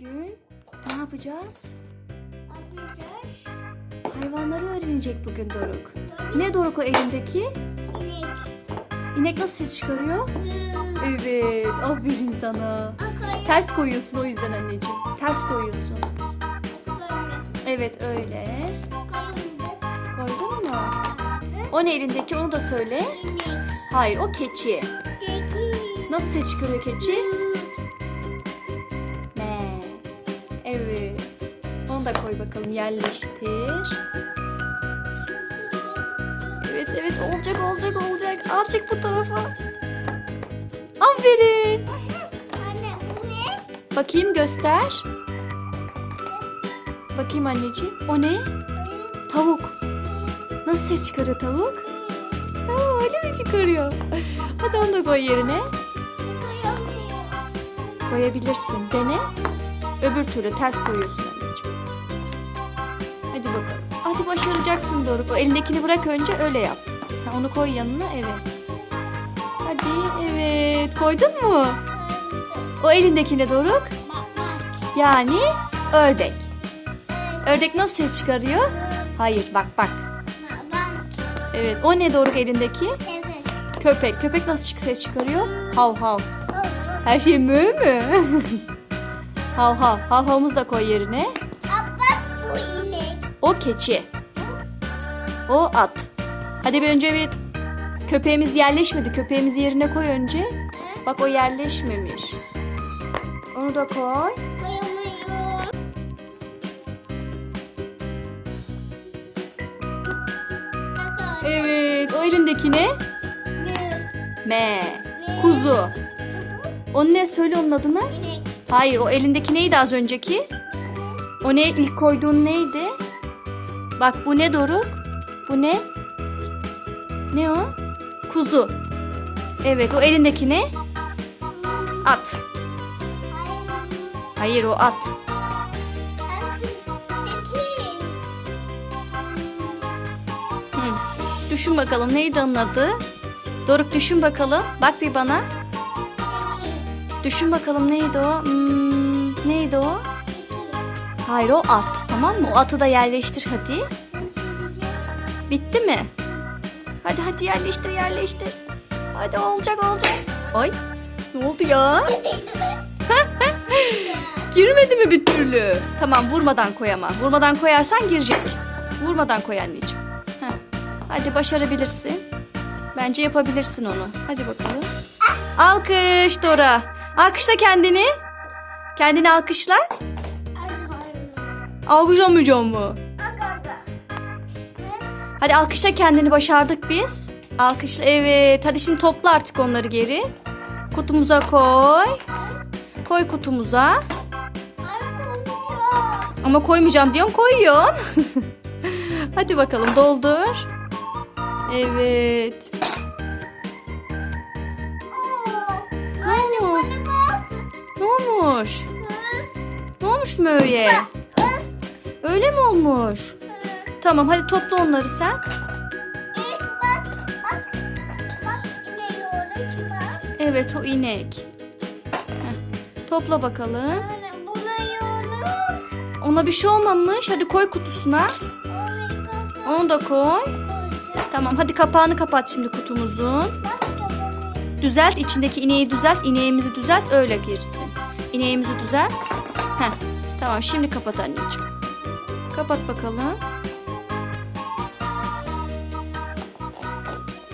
Bugün ne yapacağız? Yapacağız. Hayvanları öğrenecek bugün Doruk. Ne Doruk o elindeki? İnek. İnek nasıl ses çıkarıyor? Evet, aferin sana. Akayı Ters koyuyorsun o yüzden anneciğim. Ters koyuyorsun. böyle. Evet öyle. Kayındı. Koydun mu? O ne elindeki onu da söyle. İnek. Hayır o keçi. Teki. Nasıl ses çıkarıyor keçi? Me. Onu da koy bakalım yerleştir. Evet evet olacak olacak olacak. Al çık bu tarafa. Aferin. Anne bu ne? Bakayım göster. Bakayım anneciğim. O ne? Tavuk. Nasıl ses çıkarıyor tavuk? Aa, öyle mi çıkarıyor? Hadi onu da koy yerine. Koyabilirsin. Dene. Öbür türlü ters koyuyorsun. Hadi başaracaksın Doruk. O elindekini bırak önce öyle yap. Ha, onu koy yanına evet. Hadi evet. Koydun mu? O elindekine Doruk. Yani ördek. Ördek nasıl ses çıkarıyor? Hayır bak bak. Evet o ne Doruk elindeki? Köpek. Köpek nasıl ses çıkarıyor? Hav hav. Her şey mü mü? hav hav. Hav havımızı da koy yerine. O keçi. O at. Hadi bir önce bir köpeğimiz yerleşmedi. Köpeğimizi yerine koy önce. Bak o yerleşmemiş. Onu da koy. Evet. O elindeki ne? Me. Kuzu. O ne? Söyle onun adını. İnek. Hayır o elindeki neydi az önceki? O ne? İlk koyduğun neydi? Bak bu ne Doruk? Bu ne? Ne o? Kuzu. Evet o elindeki ne? At. Hayır o at. Hı. Düşün bakalım neydi onun adı? Doruk düşün bakalım. Bak bir bana. Düşün bakalım neydi o? Hmm, neydi o? Hayır o at tamam mı? O atı da yerleştir hadi. Bitti mi? Hadi hadi yerleştir yerleştir. Hadi olacak olacak. Ay ne oldu ya? Girmedi mi bir türlü? Tamam vurmadan koy ama. Vurmadan koyarsan girecek. Vurmadan koy anneciğim. Heh. Hadi başarabilirsin. Bence yapabilirsin onu. Hadi bakalım. Alkış Dora. Alkışla kendini. Kendini alkışla. Alkışlamayacağım mı? Hadi alkışla kendini başardık biz. Alkışla evet. Hadi şimdi topla artık onları geri. Kutumuza koy. Koy kutumuza. Ama koymayacağım diyorsun koyuyorsun. Hadi bakalım doldur. Evet. Ne olmuş? Ne olmuş Möğe? Öyle mi olmuş? Tamam hadi topla onları sen. Evet o inek. Heh, Topla bakalım. Ona bir şey olmamış. Hadi koy kutusuna. Onu da koy. Tamam hadi kapağını kapat şimdi kutumuzun. Düzelt içindeki ineği düzelt. İneğimizi düzelt öyle girsin. İneğimizi düzelt. Heh, tamam şimdi kapat anneciğim. Kapat bakalım.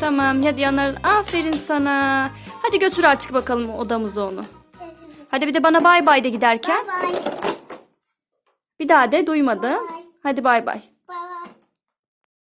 Tamam hadi yanlar. Aferin sana. Hadi götür artık bakalım odamıza onu. Hadi bir de bana bay bay de giderken. Bir daha de duymadım. Hadi bay bay.